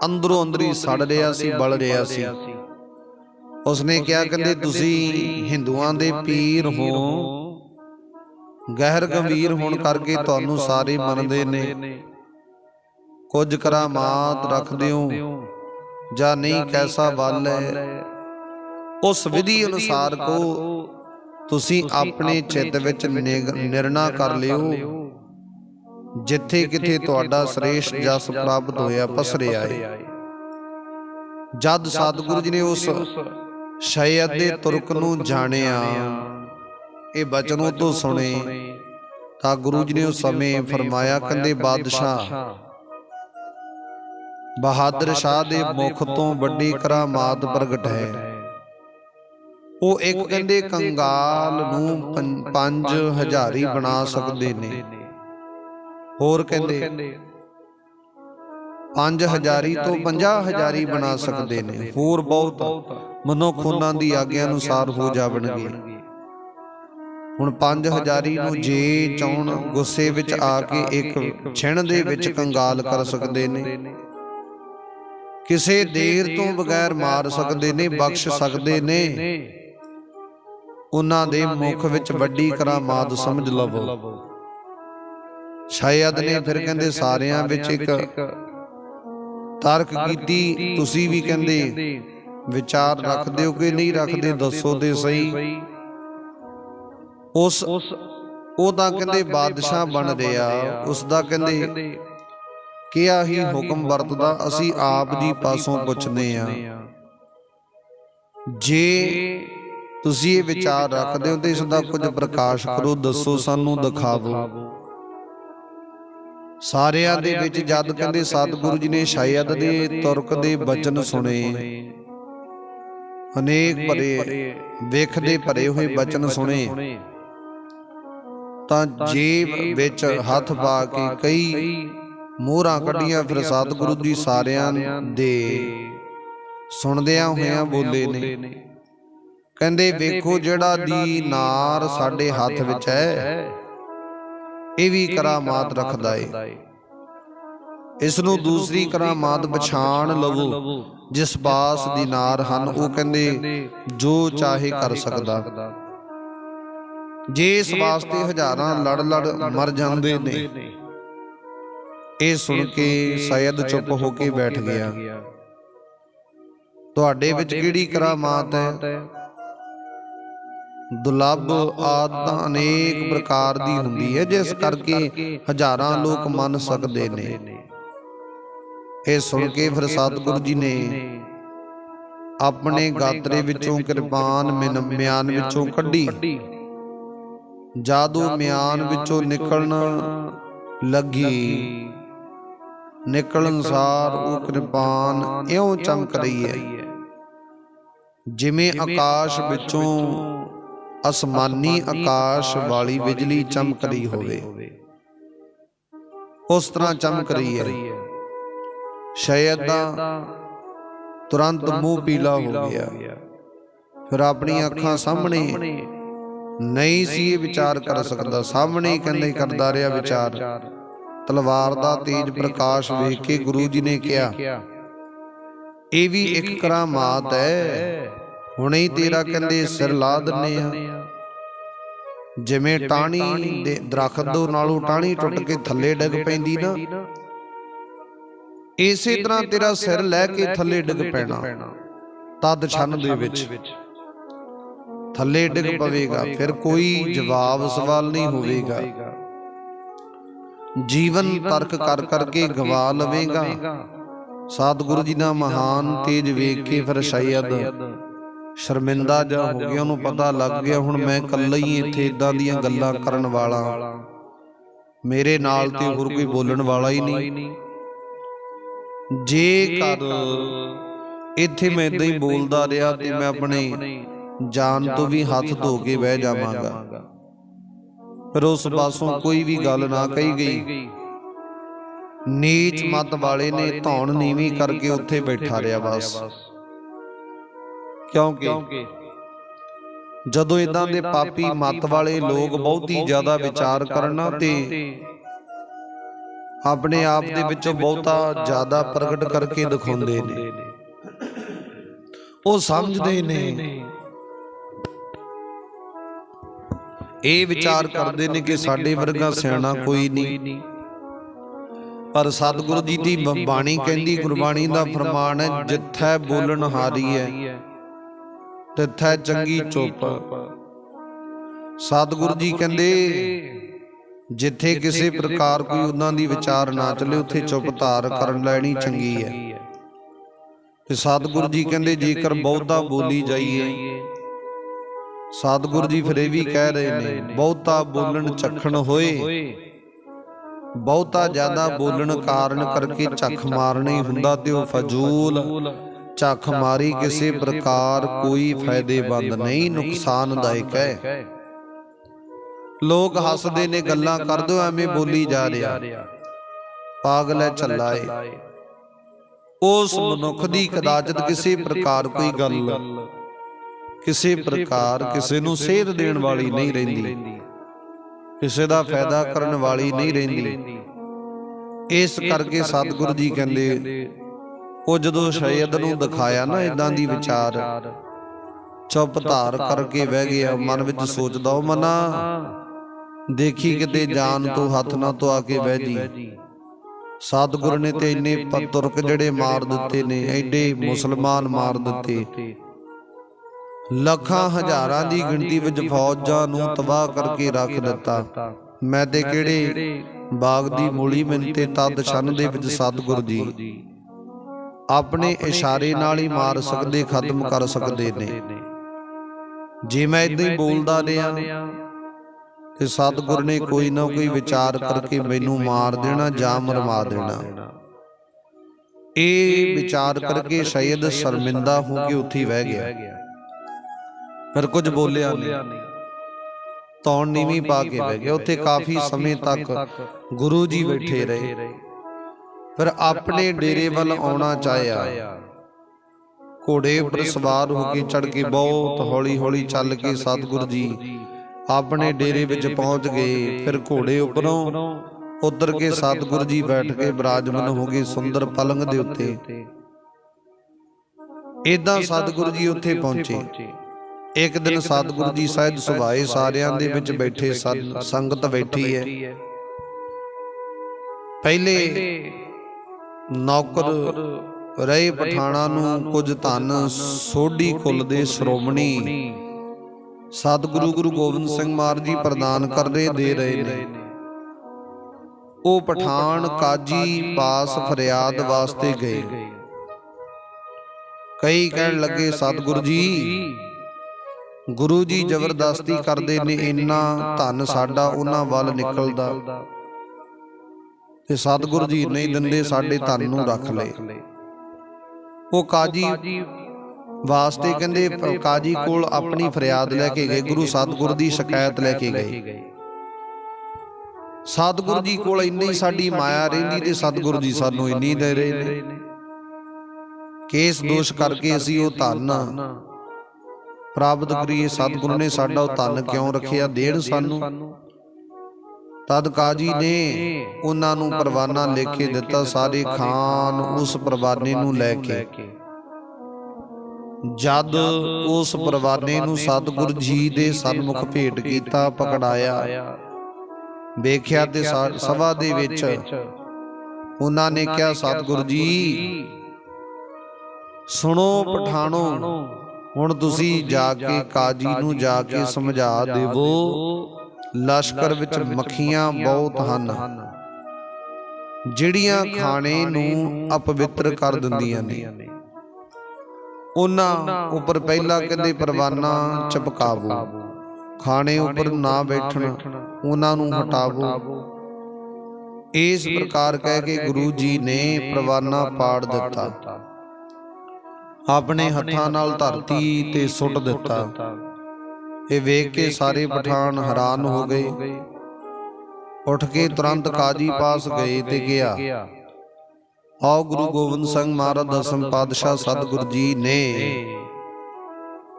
S1: ਅੰਦਰੋਂ ਅੰਦਰੀ ਸੜ ਰਿਹਾ ਸੀ ਬਲ ਰਿਹਾ ਸੀ। ਉਸਨੇ ਕਿਹਾ ਕਹਿੰਦੇ ਤੁਸੀਂ ਹਿੰਦੂਆਂ ਦੇ ਪੀਰ ਹੋ। ਗਹਿਰ ਗੰਭੀਰ ਹੋਣ ਕਰਕੇ ਤੁਹਾਨੂੰ ਸਾਰੇ ਮੰਨਦੇ ਨੇ। ਕੁਝ ਕਰਾਮਾਤ ਰੱਖਦੇ ਹੋ ਜਾਂ ਨਹੀਂ ਕੈਸਾ ਵੱਲ ਹੈ ਉਸ ਵਿਧੀ ਅਨੁਸਾਰ ਕੋ ਤੁਸੀਂ ਆਪਣੇ ਚਿੱਤ ਵਿੱਚ ਨਿਰਣਾ ਕਰ ਲਿਓ। ਜਿੱਥੇ ਕਿਥੇ ਤੁਹਾਡਾ ਸ੍ਰੇਸ਼ਟ ਜਸ ਪ੍ਰਾਪਤ ਹੋਇਆ ਪਸਰਿਆ ਹੈ ਜਦ ਸਤਿਗੁਰੂ ਜੀ ਨੇ ਉਸ ਸ਼ਾਇਦ ਦੇ ਤੁਰਕ ਨੂੰ ਜਾਣਿਆ। ਇਹ ਬਚਨੋਂ ਤੋਂ ਸੁਣੇ। ਤਾਂ ਗੁਰੂ ਜੀ ਨੇ ਉਸ ਸਮੇਂ ਫਰਮਾਇਆ ਕਹਿੰਦੇ ਬਾਦਸ਼ਾਹ। ਬਹਾਦਰ ਸ਼ਾਹ ਦੇ ਮੁਖ ਤੋਂ ਵੱਡੀ ਕਰਾਮਾਤ ਪ੍ਰਗਟ ਹੈ। ਉਹ ਇੱਕ ਕਹਿੰਦੇ ਕੰਗਾਲ ਨੂੰ ਪੰਜ ਹਜ਼ਾਰੀ ਬਣਾ ਸਕਦੇ ਨੇ। ਹੋਰ ਕਹਿੰਦੇ ਪੰਜ ਹਜ਼ਾਰੀ ਤੋਂ 50 ਹਜ਼ਾਰੀ ਬਣਾ ਸਕਦੇ ਨੇ। ਹੋਰ ਬਹੁਤ ਮਨੁੱਖ ਉਹਨਾਂ ਦੀ ਆਗਿਆ ਅਨੁਸਾਰ ਹੋ ਜਾਵਣਗੇ। ਹੁਣ ਪੰਜ ਹਜ਼ਾਰੀ ਨੂੰ ਜੇ ਚਾਉਣ ਗੁੱਸੇ ਵਿੱਚ ਆ ਕੇ ਇੱਕ ਛਿਣ ਦੇ ਵਿੱਚ ਕੰਗਾਲ ਕਰ ਸਕਦੇ ਨੇ। ਕਿਸੇ ਦੇਰ ਤੋਂ ਬਗੈਰ ਮਾਰ ਸਕਦੇ ਨੇ ਬਖਸ਼ ਸਕਦੇ ਨੇ। ਉਹਨਾਂ ਦੇ ਮੁਖ ਵਿੱਚ ਵੱਡੀ ਕਰਾਮਾਤ ਸਮਝ ਲਵੋ। ਸ਼ਾਇਦ ਨੇ ਫਿਰ ਕਹਿੰਦੇ ਸਾਰਿਆਂ ਵਿੱਚ ਇੱਕ ਤਰਕ ਕੀਤੀ ਤੁਸੀਂ ਵੀ ਕਹਿੰਦੇ। ਵਿਚਾਰ ਰੱਖਦੇ ਹੋ ਕਿ ਨਹੀਂ ਰੱਖਦੇ ਦੱਸੋ ਤੇ ਸਹੀ। ਉਸ ਉਹ ਤਾਂ ਕਹਿੰਦੇ ਬਾਦਸ਼ਾਹ ਬਣ ਰਿਹਾ ਉਸ ਦਾ ਕਹਿੰਦੇ ਕਿਹਾ ਹੀ ਹੁਕਮ ਵਰਤਦਾ ਅਸੀਂ ਆਪ ਜੀ ਪਾਸੋਂ ਪੁੱਛਦੇ ਆ ਜੇ ਤੁਸੀਂ ਇਹ ਵਿਚਾਰ ਰੱਖਦੇ ਹੋ ਤੇ ਇਸ ਦਾ ਕੁਝ ਪ੍ਰਕਾਸ਼ ਕਰੋ ਦੱਸੋ ਸਾਨੂੰ ਦਿਖਾਵੋ। ਸਾਰਿਆਂ ਦੇ ਵਿੱਚ ਜਦ ਕਹਿੰਦੇ ਸਤਿਗੁਰੂ ਜੀ ਨੇ ਸ਼ਾਇਦ ਦੇ ਤੁਰਕ ਦੇ ਬਚਨ ਸੁਣੇ। ਅਨੇਕ ਭਰੇ ਵੇਖਦੇ ਭਰੇ ਹੋਏ ਬਚਨ ਸੁਣੇ। ਤਾਂ ਜੇਬ ਵਿੱਚ ਹੱਥ ਪਾ ਕੇ ਕਈ ਮੋਹਰਾਂ ਕੱਢੀਆਂ ਫਿਰ ਸਤਿਗੁਰੂ ਜੀ ਸਾਰਿਆਂ ਦੇ। ਸੁਣਦਿਆਂ ਹੋਇਆਂ ਬੋਲੇ ਨੇ। ਕਹਿੰਦੇ ਵੇਖੋ ਜਿਹੜਾ ਦੀ ਨਾਰ ਸਾਡੇ ਹੱਥ ਵਿੱਚ ਹੈ ਇਹ ਵੀ ਕਰਾਮਾਤ ਰੱਖਦਾ ਏ। ਇਸ ਨੂੰ ਦੂਸਰੀ ਕਰਾਮਾਤ ਪਛਾਣ ਲਵੋ ਜਿਸ ਬਾਸ ਦੀ ਨਾਰ ਹਨ ਉਹ ਕਹਿੰਦੇ ਜੋ ਚਾਹੇ ਕਰ ਸਕਦਾ। ਜੇ ਇਸ ਵਾਸਤੇ ਹਜ਼ਾਰਾਂ ਲੜ ਲੜ ਮਰ ਜਾਂਦੇ ਨੇ। ਇਹ ਸੁਣ ਕੇ ਸੈਦ ਚੁੱਪ ਹੋ ਕੇ ਬੈਠ ਗਿਆ। ਤੁਹਾਡੇ ਵਿੱਚ ਕਿਹੜੀ ਕਰਾਮਾਤ ਹੈ? ਦੁਲੱਭ ਆਦਾਂ ਅਨੇਕ ਪ੍ਰਕਾਰ ਦੀ ਹੁੰਦੀ ਹੈ ਜਿਸ ਕਰਕੇ ਹਜ਼ਾਰਾਂ ਲੋਕ ਮੰਨ ਸਕਦੇ ਨੇ। ਇਹ ਸੁਣ ਕੇ ਫਿਰ ਸਤਿਗੁਰੂ ਜੀ ਨੇ ਆਪਣੇ ਗਾਤਰੇ ਵਿੱਚੋਂ ਕਿਰਪਾਨ ਮਿਨ ਮਿਆਨ ਵਿੱਚੋਂ ਕੱਢੀ। ਜਾਦੂ ਮਿਆਨ ਵਿੱਚੋਂ ਨਿਕਲਣ ਲੱਗੀ। ਨਿਕਲਣ ਸਾਰ ਉਹ ਕਿਰਪਾਨ ਇਉਂ ਚਮਕ ਰਹੀ ਹੈ। ਜਿਵੇਂ ਆਕਾਸ਼ ਵਿੱਚੋਂ ਅਸਮਾਨੀ ਆਕਾਸ਼ ਵਾਲੀ ਬਿਜਲੀ ਚਮਕ ਰਹੀ ਹੋਵੇ। ਉਸ ਤਰ੍ਹਾਂ ਚਮਕ ਰਹੀ ਹੈ। ਸ਼ਾਇਦ ਦਾ ਤੁਰੰਤ ਮੂੰਹ ਪੀਲਾ ਹੋ ਗਿਆ। ਫਿਰ ਆਪਣੀ ਅੱਖਾਂ ਸਾਹਮਣੇ ਨਹੀਂ ਸੀ ਇਹ ਵਿਚਾਰ ਕਰ ਸਕਦਾ। ਸਾਹਮਣੇ ਕਹਿੰਦੇ ਕਰਦਾ ਰਿਹਾ ਵਿਚਾਰ। ਤਲਵਾਰ ਦਾ ਤੇਜ ਪ੍ਰਕਾਸ਼ ਵੇਖ ਕੇ ਗੁਰੂ ਜੀ ਨੇ ਕਿਹਾ ਇਹ ਵੀ ਇੱਕ ਕਰਾਮਾਤ ਹੈ। ਹੁਣੇ ਹੀ ਤੇਰਾ ਕਹਿੰਦੇ ਸਿਰ ਲਾ ਦਿੰਨੇ ਆ ਜਿਵੇਂ ਟਾਣੀ ਦੇ ਦਰਖਤ ਨਾਲੋਂ ਟਾਣੀ ਟੁੱਟ ਕੇ ਥੱਲੇ ਡਿੱਗ ਪੈਂਦੀ ਨਾ। ਇਸੇ ਤਰ੍ਹਾਂ ਤੇਰਾ ਸਿਰ ਲੈ ਕੇ ਥੱਲੇ ਡਿੱਗ ਪੈਣਾ। ਤਦ ਛੰਨ ਦੇ ਵਿੱਚ। ਥੱਲੇ ਡਿੱਗ ਪਵੇਗਾ। ਫਿਰ ਕੋਈ ਜਵਾਬ ਸਵਾਲ ਨਹੀਂ ਹੋਵੇਗਾ। ਜੀਵਨ ਤਰਕ ਕਰ ਕਰਕੇ ਗਵਾ ਲਵੇਗਾ। ਸਤਿਗੁਰੂ ਜੀ ਦਾ ਮਹਾਨ ਤੇਜ ਵੇਖ ਕੇ ਫਿਰ ਸ਼ਾਇਦ ਸ਼ਰਮਿੰਦਾ ਜਾ ਹੋ ਗਿਆ ਉਹਨੂੰ ਪਤਾ ਲੱਗ ਗਿਆ ਹੁਣ ਮੈਂ ਇਕੱਲਾ ਹੀ ਇੱਥੇ ਇਦਾਂ ਦੀਆਂ ਗੱਲਾਂ ਕਰਨ ਵਾਲਾ। ਮੇਰੇ ਨਾਲ ਤੇ ਹੋਰ ਕੋਈ ਬੋਲਣ ਵਾਲਾ ਹੀ ਨਹੀਂ। ਜੇ ਕਰ ਇੱਥੇ ਮੈਂ ਇਦਾਂ ਹੀ ਬੋਲਦਾ ਰਿਹਾ ਤੇ ਮੈਂ ਆਪਣੇ ਜਾਨ ਤੋਂ ਵੀ ਹੱਥ ਧੋ ਕੇ ਬਹਿ ਜਾਵਾਂਗਾ। ਫਿਰ ਉਸ ਪਾਸੋਂ ਕੋਈ ਵੀ ਗੱਲ ਨਾ ਕਹੀ ਗਈ। ਨੀਚ ਮਤ ਵਾਲੇ ਨੇ ਧੌਣ ਨੀਵੀਂ ਕਰਕੇ ਉੱਥੇ ਬੈਠਾ ਰਿਹਾ ਬਸ। ਕਿਉਂਕਿ ਜਦੋਂ ਇਦਾਂ ਦੇ ਪਾਪੀ ਮਤ ਵਾਲੇ ਲੋਕ ਬਹੁਤੀ ਜ਼ਿਆਦਾ ਵਿਚਾਰ ਕਰਨਾ ਤੇ ਆਪਣੇ ਆਪ ਦੇ ਵਿੱਚੋਂ ਬਹੁਤਾ ਜ਼ਿਆਦਾ ਪ੍ਰਗਟ ਕਰਕੇ ਦਿਖਾਉਂਦੇ ਨੇ। ਉਹ ਸਮਝਦੇ ਨੇ। ਇਹ ਵਿਚਾਰ ਕਰਦੇ ਨੇ ਕਿ ਸਾਡੇ ਵਰਗਾ ਸਿਆਣਾ ਕੋਈ ਨਹੀਂ। ਪਰ ਸਤਿਗੁਰੂ ਜੀ ਦੀ ਬਾਣੀ ਕਹਿੰਦੀ ਗੁਰਬਾਣੀ ਦਾ ਫਰਮਾਨ ਹੈ ਜਿੱਥੈ ਬੋਲਣ ਹਾਰੀ ਹੈ। ਤਿੱਥੈ ਚੰਗੀ ਚੁੱਪ। ਸਤਿਗੁਰੂ ਜੀ ਕਹਿੰਦੇ ਜਿੱਥੇ ਕਿਸੇ ਪ੍ਰਕਾਰ ਕੋਈ ਉਹਨਾਂ ਦੀ ਵਿਚਾਰ ਨਾ ਚੱਲੇ ਉੱਥੇ ਚੁੱਪ ਧਾਰ ਕਰਨ ਲੈਣੀ ਚੰਗੀ ਹੈ। ਤੇ ਸਤਿਗੁਰੂ ਜੀ ਕਹਿੰਦੇ ਜੇਕਰ ਬਹੁਤਾ ਬੋਲੀ ਜਾਈਏ। ਸਤਿਗੁਰੂ ਜੀ ਫਿਰ ਇਹ ਵੀ ਕਹਿ ਰਹੇ ਨੇ ਬਹੁਤਾ ਬੋਲਣ ਚੱਖਣ ਹੋਏ। ਬਹੁਤਾ ਜ਼ਿਆਦਾ ਬੋਲਣ ਕਾਰਨ ਕਰਕੇ ਚੱਖ ਮਾਰਨਾ ਹੁੰਦਾ ਤੇ ਉਹ ਫਜ਼ੂਲ। ਚੱਖ ਮਾਰੀ ਕਿਸੇ ਪ੍ਰਕਾਰ ਕੋਈ ਫਾਇਦੇਮੰਦ ਨਹੀਂ ਨੁਕਸਾਨਦਾਇਕ ਹੈ। ਲੋਕ ਹੱਸਦੇ ਨੇ ਗੱਲਾਂ ਕਰਦੇ ਐਵੇਂ ਬੋਲੀ ਜਾ ਰਿਹਾ। ਪਾਗਲ ਹੈ ਝੱਲਾ ਏ। ਉਸ ਮਨੁੱਖ ਦੀ ਕਦਾਚਤ ਕਿਸੇ ਪ੍ਰਕਾਰ ਕੋਈ ਗੱਲ। ਕਿਸੇ ਪ੍ਰਕਾਰ ਕਿਸੇ ਨੂੰ ਸੇਧ ਦੇਣ ਵਾਲੀ ਨਹੀਂ ਰਹਿੰਦੀ। ਕਿਸੇ ਦਾ ਫਾਇਦਾ ਕਰਨ ਵਾਲੀ ਨਹੀਂ ਰਹਿੰਦੀ। ਇਸ ਕਰਕੇ ਸਤਿਗੁਰੂ ਜੀ ਕਹਿੰਦੇ ਉਹ ਜਦੋਂ ਸ਼ੈਦ ਨੂੰ ਦਿਖਾਇਆ ਨਾ ਇਦਾਂ ਦੀ ਵਿਚਾਰ ਚੁੱਪ ਧਾਰ ਕਰਕੇ ਬਹਿ ਗਿਆ ਮਨ ਵਿੱਚ ਸੋਚਦਾ ਉਹ ਮਨਾ। ਦੇਖੀ ਕਿਤੇ ਜਾਨ ਤੋਂ ਹੱਥ ਨਾ ਤੋਂ ਆ ਕੇ ਬਹਿ ਜੀ। ਸਤਿਗੁਰ ਨੇ ਤੇ ਇੰਨੇ ਪਤੁਰਕ ਜਿਹੜੇ ਮਾਰ ਦਿੱਤੇ ਨੇ ਐਡੇ ਮੁਸਲਮਾਨ ਮਾਰ ਦਿੱਤੇ। ਲੱਖਾਂ ਹਜ਼ਾਰਾਂ ਦੀ ਗਿਣਤੀ ਵਿੱਚ ਫੌਜਾਂ ਨੂੰ ਤਬਾਹ ਕਰਕੇ ਰੱਖ ਦਿੱਤਾ। ਮੈਂ ਤੇ ਕਿਹੜੇ ਬਾਗ ਦੀ ਮੂਲੀ ਮੈਨੂੰ ਤੇ ਤਦ ਛੰਨ ਦੇ ਵਿੱਚ ਸਤਿਗੁਰ ਜੀ। ਆਪਣੇ ਇਸ਼ਾਰੇ ਨਾਲ ਹੀ ਮਾਰ ਸਕਦੇ ਖਤਮ ਕਰ ਸਕਦੇ ਨੇ। ਜੇ ਮੈਂ ਇਦਾਂ ਹੀ ਬੋਲਦਾ ਰਿਹਾ ਤੇ ਸਤਿਗੁਰ ਨੇ ਕੋਈ ਨਾ ਕੋਈ ਵਿਚਾਰ ਕਰਕੇ ਮੈਨੂੰ ਮਾਰ ਦੇਣਾ ਜਾਂ ਮਰਵਾ ਦੇਣਾ। ਇਹ ਵਿਚਾਰ ਕਰਕੇ ਸ਼ਾਇਦ ਸ਼ਰਮਿੰਦਾ ਹੋ ਕੇ ਉੱਥੇ ਹੀ ਬਹਿ ਗਿਆ। ਫਿਰ ਕੁਝ ਬੋਲਿਆ ਨਹੀਂ। ਤੌਣ ਨੀਵੀਂ ਪਾ ਕੇ ਬਹਿ ਗਿਆ। ਉੱਥੇ ਕਾਫੀ ਸਮੇਂ ਤੱਕ ਗੁਰੂ ਜੀ ਬੈਠੇ ਰਹੇ। ਫਿਰ ਆਪਣੇ ਡੇਰੇ ਵੱਲ ਆਉਣਾ ਚਾਹਿਆ। ਘੋੜੇ ਉੱਪਰ ਸਵਾਰ ਹੋ ਕੇ ਚੜ ਕੇ ਬਹੁਤ ਹੌਲੀ ਹੌਲੀ ਚੱਲ ਕੇ ਸਤਿਗੁਰ ਜੀ। ਆਪਣੇ ਡੇਰੇ ਵਿੱਚ ਪਹੁੰਚ ਗਏ। ਫਿਰ ਘੋੜੇ ਉੱਪਰੋਂ ਉਤਰ ਕੇ ਸਤਿਗੁਰ ਜੀ ਬੈਠ ਕੇ ਬਿਰਾਜਮਾਨ ਹੋ ਗਏ ਸੁੰਦਰ ਪਲੰਗ ਦੇ ਉੱਤੇ। ਇਦਾਂ ਸਤਿਗੁਰ ਜੀ ਉੱਥੇ ਪਹੁੰਚੇ। ਇੱਕ ਦਿਨ ਸਤਿਗੁਰੂ ਜੀ ਸਹਿਜ ਸੁਭਾਏ ਸਾਰਿਆਂ ਦੇ ਵਿੱਚ ਬੈਠੇ ਸੰਗਤ ਬੈਠੀ ਹੈ। ਪਹਿਲੇ ਨੌਕਰ ਰਹੇ ਪਠਾਣਾ ਨੂੰ ਕੁਝ ਧਨ ਸੋਢੀ ਕੁੱਲ ਦੇ ਸ਼੍ਰੋਮਣੀ ਸਤਿਗੁਰੂ ਗੁਰੂ ਗੋਬਿੰਦ ਸਿੰਘ ਮਹਾਰਾਜ ਜੀ ਪ੍ਰਦਾਨ ਕਰਦੇ ਦੇ ਰਹੇ ਨੇ। ਉਹ ਪਠਾਨ ਕਾਜੀ ਪਾਸ ਫਰਿਆਦ ਵਾਸਤੇ ਗਏ। ਕਈ ਕਹਿਣ ਲੱਗੇ ਸਤਿਗੁਰੂ ਜੀ ਗੁਰੂ ਜੀ ਜ਼ਬਰਦਸਤੀ ਕਰਦੇ ਨੇ ਇੰਨਾ ਧਨ ਸਾਡਾ ਉਹਨਾਂ ਵੱਲ ਨਿਕਲਦਾ। ਤੇ ਸਤਿਗੁਰੂ ਜੀ ਨਹੀਂ ਦਿੰਦੇ ਸਾਡੇ ਧਨ ਨੂੰ ਰੱਖ ਲਏ। ਉਹ ਕਾਜੀ ਵਾਸਤੇ ਕਹਿੰਦੇ ਕਾਜੀ ਕੋਲ ਆਪਣੀ ਫਰਿਆਦ ਲੈ ਕੇ ਗਏ ਗੁਰੂ ਸਤਿਗੁਰੂ ਦੀ ਸ਼ਿਕਾਇਤ ਲੈ ਕੇ ਗਏ। ਸਤਿਗੁਰੂ ਜੀ ਕੋਲ ਇੰਨੀ ਸਾਡੀ ਮਾਇਆ ਰਹਿੰਦੀ ਤੇ ਸਤਿਗੁਰੂ ਜੀ ਸਾਨੂੰ ਇੰਨੀ ਦੇ ਰਹੇ ਨੇ। ਕੇਸ ਦੋਸ਼ ਕਰਕੇ ਅਸੀਂ ਉਹ ਧਨ ਪ੍ਰਾਪਤ ਕਰੀਏ ਸਤਿਗੁਰੂ ਨੇ ਸਾਡਾ ਉਹ ਧਨ ਕਿਉਂ ਰੱਖਿਆ? ਦੇਣ ਸਾਨੂੰ। ਤਦ ਕਾਜੀ ਨੇ ਉਹਨਾਂ ਨੂੰ ਪਰਵਾਨਾ ਲਿਖ ਕੇ ਦਿੱਤਾ ਸਾਰੇ ਖਾਨ ਉਸ ਪਰਵਾਨੇ ਨੂੰ ਲੈ ਕੇ। ਜਦ ਉਸ ਪਰਵਾਨੇ ਨੂੰ ਸਤਿਗੁਰ ਜੀ ਦੇ ਸਨਮੁਖ ਭੇਟ ਕੀਤਾ ਪਕੜਾਇਆ। ਵੇਖਿਆ ਤੇ ਸਭਾ ਦੇ ਵਿੱਚ ਉਹਨਾਂ ਨੇ ਕਿਹਾ ਸਤਿਗੁਰ ਜੀ ਸੁਣੋ ਪਠਾਣੋ। ਹੁਣ ਤੁਸੀਂ ਜਾ ਕੇ ਕਾਜੀ ਨੂੰ ਜਾ ਕੇ ਸਮਝਾ ਦੇਵੋ। ਲਸ਼ਕਰ ਵਿੱਚ ਮੱਖੀਆਂ ਬਹੁਤ ਹਨ। ਜਿਹੜੀਆਂ ਖਾਣੇ ਨੂੰ ਅਪਵਿੱਤਰ ਕਰ ਦਿੰਦੀਆਂ ਨੇ। ਉਹਨਾਂ ਉੱਪਰ ਪਹਿਲਾਂ ਕਹਿੰਦੇ ਪਰਵਾਨਾ ਚਪਕਾਵੋ। ਖਾਣੇ ਉੱਪਰ ਨਾ ਬੈਠਣ ਉਹਨਾਂ ਨੂੰ ਹਟਾਵੋ। ਇਸ ਪ੍ਰਕਾਰ ਕਹਿ ਕੇ ਗੁਰੂ ਜੀ ਨੇ ਪਰਵਾਨਾ ਪਾੜ ਦਿੱਤਾ। ਆਪਣੇ ਹੱਥਾਂ ਨਾਲ ਧਰਤੀ ਤੇ ਸੁੱਟ ਦਿੱਤਾ। ਇਹ ਵੇਖ ਕੇ ਸਾਰੇ ਪਠਾਨ ਹੈਰਾਨ ਹੋ ਗਏ। ਉੱਠ ਕੇ ਤੁਰੰਤ ਕਾਜੀ ਪਾਸ ਗਏ ਤੇ ਗਿਆ। ਆਓ ਗੁਰੂ ਗੋਬਿੰਦ ਸਿੰਘ ਮਹਾਰਾਜ ਦਸਮ ਪਾਤਸ਼ਾਹ ਸਤਿਗੁਰੂ ਜੀ ਨੇ।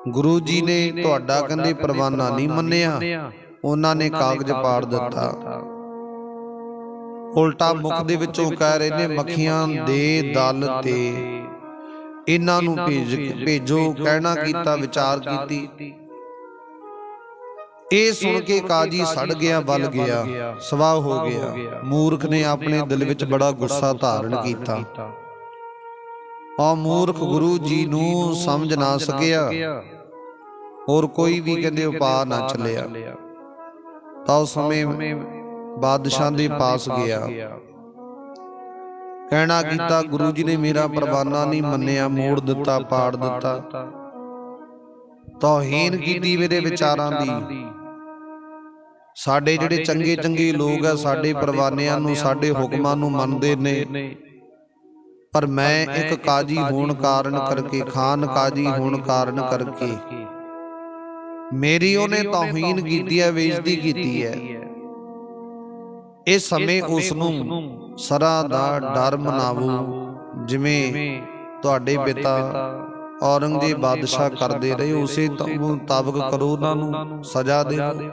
S1: ਗੁਰੂ ਜੀ ਨੇ ਤੁਹਾਡਾ ਕਹਿੰਦੇ ਪਰਵਾਨਾ ਨਹੀਂ ਮੰਨਿਆ। ਉਹਨਾਂ ਨੇ ਕਾਗਜ਼ ਪਾੜ ਦਿੱਤਾ। ਉਲਟਾ ਮੁਖ ਦੇ ਵਿੱਚੋਂ ਕਹਿ ਰਹੇ ਨੇ ਮੱਖੀਆਂ ਦੇ ਦਲ ਤੇ। ਇਹਨਾਂ ਨੂੰ ਭੇਜ ਭੇਜੋ ਕਹਿਣਾ ਕੀਤਾ ਵਿਚਾਰ ਕੀਤੀ। ਇਹ ਸੁਣ ਕੇ ਕਾਜੀ ਸੜ ਗਿਆ ਬਲ ਗਿਆ, ਸਵਾਹ ਹੋ ਗਿਆ। ਮੂਰਖ ਨੇ ਆਪਣੇ ਦਿਲ ਵਿੱਚ ਬੜਾ ਗੁੱਸਾ ਧਾਰਨ ਕੀਤਾ। ਆ ਮੂਰਖ ਗੁਰੂ ਜੀ ਨੂੰ ਸਮਝ ਨਾ ਸਕਿਆ ਹੋਰ ਕੋਈ ਵੀ ਕਹਿੰਦੇ ਉਪਾਅ ਨਾ ਚੱਲਿਆ। ਤਾਂ ਉਸ ਸਮੇਂ ਬਾਦਸ਼ਾਹ ਦੇ ਪਾਸ ਗਿਆ। ਕਹਿਣਾ ਕੀਤਾ, ਗੁਰੂ ਜੀ ਨੇ ਮੇਰਾ ਪਰਵਾਨਾ ਨਹੀਂ ਮੰਨਿਆ, ਮੋੜ ਦਿੱਤਾ, ਪਾੜ ਦਿੱਤਾ। ਤੋਹੀਨ ਕੀਤੀ ਮੇਰੇ ਵਿਚਾਰਾਂ ਦੀ। ਸਾਡੇ ਜਿਹੜੇ ਚੰਗੇ ਚੰਗੇ ਲੋਕ ਆ ਸਾਡੇ ਪਰਵਾਨਿਆਂ ਨੂੰ ਸਾਡੇ ਹੁਕਮਾਂ ਨੂੰ ਮੰਨਦੇ ਨੇ। ਪਰ ਮੈਂ ਇੱਕ ਕਾਜੀ ਹੋਣ ਕਾਰਨ ਕਰਕੇ ਖਾਨ ਕਾਜੀ ਹੋਣ ਕਾਰਨ ਕਰਕੇ। ਮੇਰੀ ਉਹਨੇ ਤੋਹੀਨ ਕੀਤੀ ਹੈ ਬੇਇੱਜ਼ਤੀ ਕੀਤੀ ਹੈ ਇਸ ਸਮੇਂ ਉਸ ਨੂੰ ਸਰਾ ਦਾ ਡਰ ਮਨਾਵੋ। ਜਿਵੇਂ ਤੁਹਾਡੇ ਪਿਤਾ ਔਰੰਗਜ਼ੇਬ ਬਾਦਸ਼ਾਹ ਕਰਦੇ ਰਹੇ ਉਸੇ ਮੁਤਾਬਕ ਕਰੋ ਉਹਨਾਂ ਨੂੰ ਸਜ਼ਾ ਦਿਓ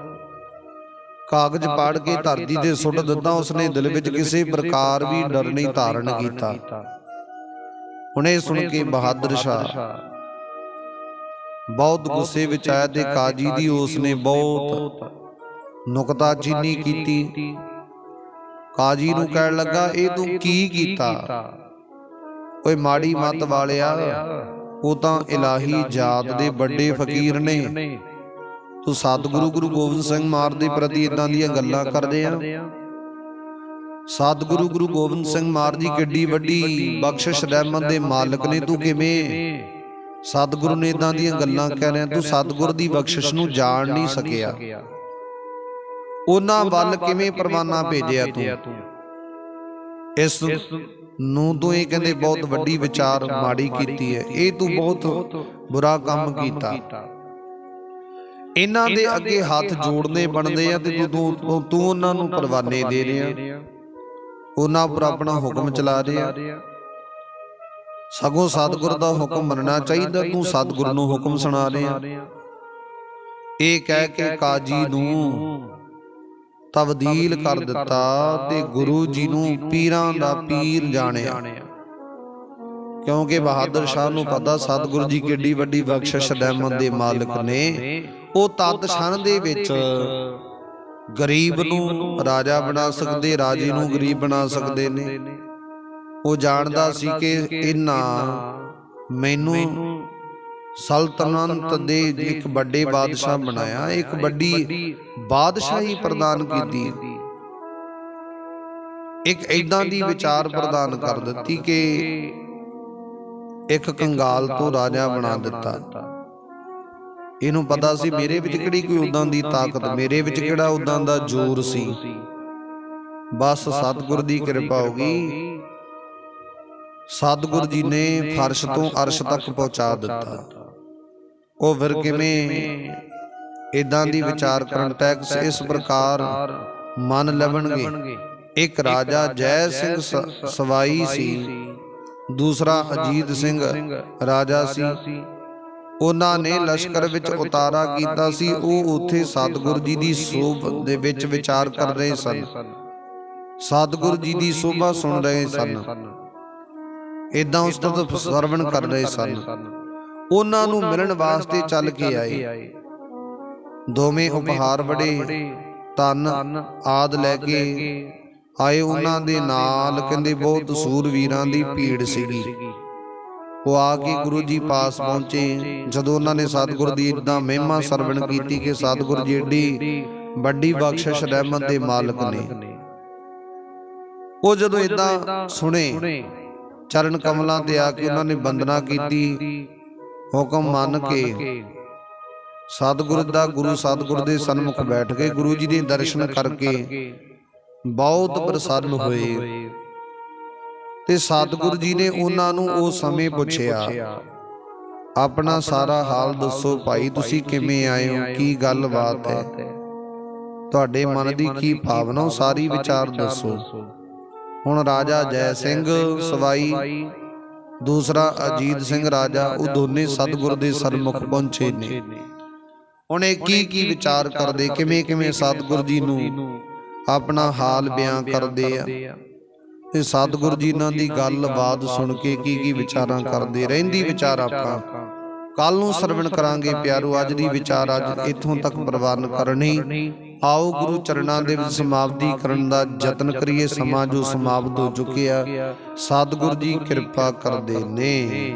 S1: ਕਾਗਜ਼ ਪਾੜ ਕੇ ਧਰਤੀ ਤੇ ਸੁੱਟ ਦਿੱਤਾ ਉਸਨੇ ਦਿਲ ਵਿੱਚ ਕਿਸੇ ਪ੍ਰਕਾਰ ਵੀ ਡਰ ਨਹੀਂ ਧਾਰਨ ਕੀਤਾ। ਹੁਣ ਸੁਣ ਕੇ ਬਹਾਦਰ ਸ਼ਾਹ। ਬਹੁਤ ਗੁੱਸੇ ਵਿੱਚ ਆਇਆ ਤੇ ਕਾਜੀ ਦੀ ਉਸ ਨੇ ਬਹੁਤ ਨੁਕਤਾਚੀਨੀ ਕੀਤੀ। ਕਾਜੀ ਨੂੰ ਕਹਿਣ ਲੱਗਾ ਇਹ ਤੂੰ ਕੀ ਕੀਤਾ? ਓਏ ਮਾੜੀ ਮੱਤ ਵਾਲਿਆ ਉਹ ਤਾਂ ਇਲਾਹੀ ਜਾਤ ਦੇ ਵੱਡੇ ਫਕੀਰ ਨੇ। ਤੂੰ ਸਤਿਗੁਰੂ ਗੁਰੂ ਗੋਬਿੰਦ ਸਿੰਘ ਮਾਰ ਦੇ ਪ੍ਰਤੀ ਇਦਾਂ ਦੀਆਂ ਗੱਲਾਂ ਕਰਦੇ ਆ। ਸਤਿਗੁਰੂ ਗੁਰੂ ਗੋਬਿੰਦ ਸਿੰਘ ਮਾਰ ਜੀ ਕਿੱਡੀ ਵੱਡੀ ਬਖਸ਼ਿਸ਼ ਰਹਿਮਤ ਦੇ ਮਾਲਕ ਨੇ ਤੂੰ ਕਿਵੇਂ? ਸਤਿਗੁਰੂ ਨੇ ਇਦਾਂ ਦੀਆਂ ਗੱਲਾਂ ਕਹਿ ਰਿਹਾ ਤੂੰ ਸਤਿਗੁਰ ਦੀ ਬਖਸ਼ਿਸ਼ ਨੂੰ ਜਾਣ ਨਹੀਂ ਸਕਿਆ। ਉਹਨਾਂ ਵੱਲ ਕਿਵੇਂ ਪਰਵਾਨਾ ਭੇਜਿਆ ਤੂੰ? ਇਸ ਨੂੰ ਤੂੰ ਇਹ ਕਹਿੰਦੇ ਬਹੁਤ ਵੱਡੀ ਵਿਚਾਰ ਮਾੜੀ ਕੀਤੀ ਹੈ। ਇਹ ਤੂੰ ਬਹੁਤ ਬੁਰਾ ਕੰਮ ਕੀਤਾ। ਇਹਨਾਂ ਦੇ ਅੱਗੇ ਹੱਥ ਜੋੜਨੇ ਬਣਦੇ ਆ ਤੇ ਤੂੰ ਤੂੰ ਉਹਨਾਂ ਨੂੰ ਪਰਵਾਨੇ ਦੇ ਰਿਹਾ। ਉਹਨਾਂ ਉੱਪਰ ਆਪਣਾ ਹੁਕਮ ਚਲਾ ਰਿਹਾ। ਸਗੋਂ ਸਤਿਗੁਰ ਦਾ ਹੁਕਮ ਮੰਨਣਾ ਚਾਹੀਦਾ ਤੂੰ ਸਤਿਗੁਰ ਨੂੰ ਹੁਕਮ ਸੁਣਾ ਰਿਹਾ। ਇਹ ਕਹਿ ਕੇ ਕਾਜੀ ਨੂੰ ਤਬਦੀਲ ਕਰ ਦਿੱਤਾ ਤੇ ਗੁਰੂ ਜੀ ਨੂੰ ਪੀਰਾਂ ਦਾ ਪੀਰ ਜਾਣਿਆ। ਕਿਉਂਕਿ ਬਹਾਦਰ ਸ਼ਾਹ ਨੂੰ ਪਤਾ ਸਤਿਗੁਰੂ ਜੀ ਕਿੱਡੀ ਵੱਡੀ ਬਖਸ਼ਿਸ਼ ਰਹਿਮਤ ਦੇ ਮਾਲਕ ਨੇ। ਉਹ ਤਤ ਛਣ ਦੇ ਵਿੱਚ ਗਰੀਬ ਨੂੰ ਰਾਜਾ ਬਣਾ ਸਕਦੇ ਰਾਜੇ ਨੂੰ ਗਰੀਬ ਬਣਾ ਸਕਦੇ ਨੇ। ਉਹ ਜਾਣਦਾ ਸੀ ਕਿ ਇਹਨਾਂ ਮੈਨੂੰ ਸਲਤਨਤ ਦੇ ਇੱਕ ਵੱਡੇ ਬਾਦਸ਼ਾਹ ਬਣਾਇਆ, ਇੱਕ ਵੱਡੀ ਬਾਦਸ਼ਾਹੀ ਪ੍ਰਦਾਨ ਕੀਤੀ। ਇੱਕ ਐਦਾਂ ਦੀ ਵਿਚਾਰ ਪ੍ਰਦਾਨ ਕਰ ਦਿੱਤੀ ਕਿ ਇੱਕ ਕੰਗਾਲ ਤੋਂ ਰਾਜਾ ਬਣਾ ਦਿੱਤਾ। ਇਹਨੂੰ ਪਤਾ ਸੀ ਮੇਰੇ ਵਿੱਚ ਕਿਹੜੀ ਕੋਈ ਉਦਾਂ ਦੀ ਤਾਕਤ, ਮੇਰੇ ਵਿੱਚ ਕਿਹੜਾ ਉਦਾਂ ਦਾ ਜ਼ੋਰ ਸੀ। ਬਸ ਸਤਿਗੁਰ ਦੀ ਕਿਰਪਾ ਹੋ ਗਈ। ਸਤਿਗੁਰ ਜੀ ਨੇ ਫਰਸ਼ ਤੋਂ ਅਰਸ਼ ਤੱਕ ਪਹੁੰਚਾ ਦਿੱਤਾ। ਉਹ ਫਿਰ ਕਿਵੇਂ ਇਦਾਂ ਦੀ ਵਿਚਾਰ ਕਰਨ ਟੈਕਸ ਇਸ ਪ੍ਰਕਾਰ ਮਨ ਲਵਣਗੇ ਇੱਕ ਰਾਜਾ ਜੈ ਸਿੰਘ ਸਵਾਈ ਸੀ। ਦੂਸਰਾ ਅਜੀਤ ਸਿੰਘ ਰਾਜਾ ਸੀ। ਉਹਨਾਂ ਨੇ ਲਸ਼ਕਰ ਵਿੱਚ ਉਤਾਰਾ ਕੀਤਾ ਸੀ। ਉਹ ਉੱਥੇ ਸਤਿਗੁਰ ਜੀ ਦੀ ਸੋਭ ਦੇ ਵਿੱਚ ਵਿਚਾਰ ਕਰ ਰਹੇ ਸਨ। ਸਤਿਗੁਰ ਜੀ ਦੀ ਸੋਭਾ ਸੁਣ ਰਹੇ ਸਨ। ਇਦਾਂ ਉਸ ਤੋਂ ਸਰਵਣ ਕਰ ਰਹੇ ਸਨ। ਉਹਨਾਂ ਨੂੰ ਮਿਲਣ ਵਾਸਤੇ ਚੱਲ ਕੇ ਆਏ। ਦੋਵੇਂ ਉਪਹਾਰ ਬੜੇ ਤਨ ਆਦ ਲੈ ਕੇ ਆਏ ਉਹਨਾਂ ਦੇ ਨਾਲ ਕਹਿੰਦੇ ਬਹੁਤ ਸੂਰਵੀਰਾਂ ਦੀ ਭੀੜ ਸੀਗੀ। ਉਹ ਆ ਕੇ ਗੁਰੂ ਜੀ ਪਾਸ ਪਹੁੰਚੇ ਜਦੋਂ ਉਹਨਾਂ ਨੇ ਸਤਿਗੁਰ ਦੀ ਇਦਾਂ ਮਹਿਮਾ ਸਰਵਣ ਕੀਤੀ ਕਿ ਸਤਿਗੁਰ ਜੀ ਏਡੀ ਵੱਡੀ ਬਖਸ਼ਿਸ਼ ਰਹਿਮਤ ਦੇ ਮਾਲਕ ਨੇ। ਉਹ ਜਦੋਂ ਇਦਾਂ ਸੁਣੇ ਚਰਨ ਕਮਲਾਂ ਤੇ ਆ ਕੇ ਉਹਨਾਂ ਨੇ ਬੰਦਨਾ ਕੀਤੀ। ਹੁਕਮ ਮੰਨ ਕੇ ਸਤਿਗੁਰ ਦਾ ਗੁਰੂ ਸਤਿਗੁਰ ਦੇ ਸਨਮੁਖ ਬੈਠ ਕੇ ਗੁਰੂ ਜੀ ਦੇ ਦਰਸ਼ਨ ਕਰਕੇ ਬਹੁਤ ਪ੍ਰਸੰਨ ਹੋਏ। ਤੇ ਸਤਿਗੁਰ ਜੀ ਨੇ ਉਹਨਾਂ ਨੂੰ ਉਸ ਸਮੇਂ ਪੁੱਛਿਆ। ਆਪਣਾ ਸਾਰਾ ਹਾਲ ਦੱਸੋ ਭਾਈ ਤੁਸੀਂ ਕਿਵੇਂ ਆਏ ਹੋ? ਕੀ ਗੱਲਬਾਤ ਹੈ? ਤੁਹਾਡੇ ਮਨ ਦੀ ਕੀ ਭਾਵਨਾ? ਉਹ ਸਾਰੀ ਵਿਚਾਰ ਦੱਸੋ। ਹੁਣ ਰਾਜਾ ਜੈ ਸਿੰਘ ਸਵਾਈ ਦੂਸਰਾ ਅਜੀਤ ਸਿੰਘ ਰਾਜਾ ਉਹ ਦੋਨੇ ਸਤਿਗੁਰ ਦੇ ਸਨਮੁਖ ਪਹੁੰਚੇ ਨੇ। ਹੁਣ ਇਹ ਕੀ ਕੀ ਵਿਚਾਰ ਕਰਦੇ ਕਿਵੇਂ ਕਿਵੇਂ ਸਤਿਗੁਰ ਜੀ ਨੂੰ ਆਪਣਾ ਹਾਲ ਬਿਆਨ ਕਰਦੇ ਆ? ਤੇ ਸਤਿਗੁਰ ਜੀ ਇਹਨਾਂ ਦੀ ਗੱਲਬਾਤ ਸੁਣ ਕੇ ਕੀ ਕੀ ਵਿਚਾਰਾਂ ਕਰਦੇ ਰਹਿੰਦੀ ਵਿਚਾਰ ਆਪਾਂ? ਕੱਲ ਨੂੰ ਸਰਵਣ ਕਰਾਂਗੇ ਪਿਆਰੋ ਅੱਜ ਦੀ ਵਿਚਾਰ ਅੱਜ ਇੱਥੋਂ ਤੱਕ ਪ੍ਰਵਾਨ ਕਰਨੀ। ਆਓ ਗੁਰੂ ਚਰਨਾਂ ਦੇ ਵਿੱਚ ਸਮਾਪਤੀ ਕਰਨ ਦਾ ਯਤਨ ਕਰੀਏ ਸਮਾਂ ਜੋ ਸਮਾਪਤ ਹੋ ਚੁੱਕਿਆ ਸਤਿਗੁਰ ਜੀ ਕਿਰਪਾ ਕਰਦੇ ਨੇ।